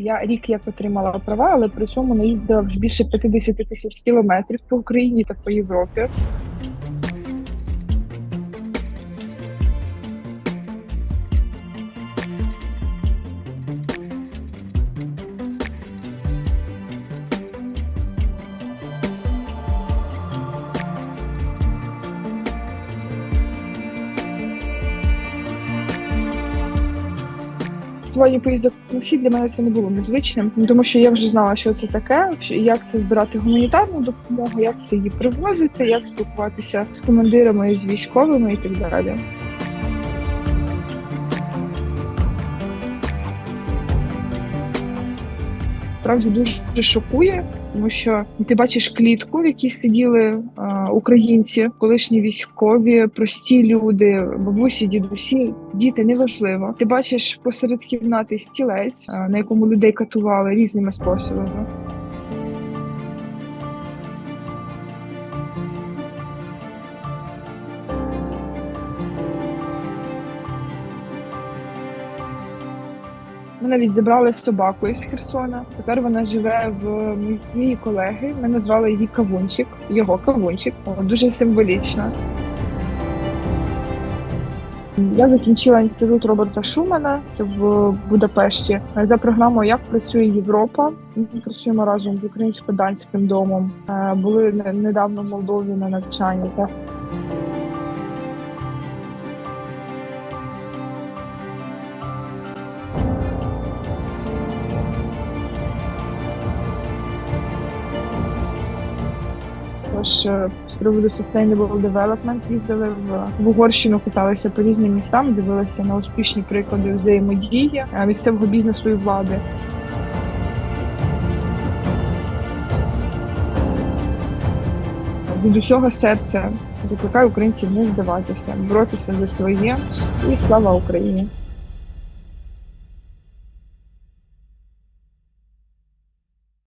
Я рік як отримала права, але при цьому не їздила вже більше 50 тисяч кілометрів по Україні та по Європі. Плані поїздок на схід для мене це не було незвичним, тому що я вже знала, що це таке, як це збирати гуманітарну допомогу, як це її привозити, як спілкуватися з командирами, з військовими і так далі. Справді дуже шокує, тому що ти бачиш клітку, в якій сиділи українці, колишні військові, прості люди, бабусі, дідусі, діти неважливо. Ти бачиш посеред кімнати стілець, е, на якому людей катували різними способами. Ми навіть забрали собаку із Херсона. Тепер вона живе в моїй колеги. Ми назвали її Кавунчик, його Кавунчик. О, Дуже символічно. Я закінчила інститут Роберта Шумана це в Будапешті за програмою Як працює Європа. Ми працюємо разом з українсько-данським домом. Е, Були недавно в Молдові на навчанні. Також е, з приводу Sustainable Development їздили в, в Угорщину, каталися по різним містам, дивилися на успішні приклади взаємодії е, місцевого бізнесу і влади. Від усього серця закликаю українців не здаватися, боротися за своє і слава Україні.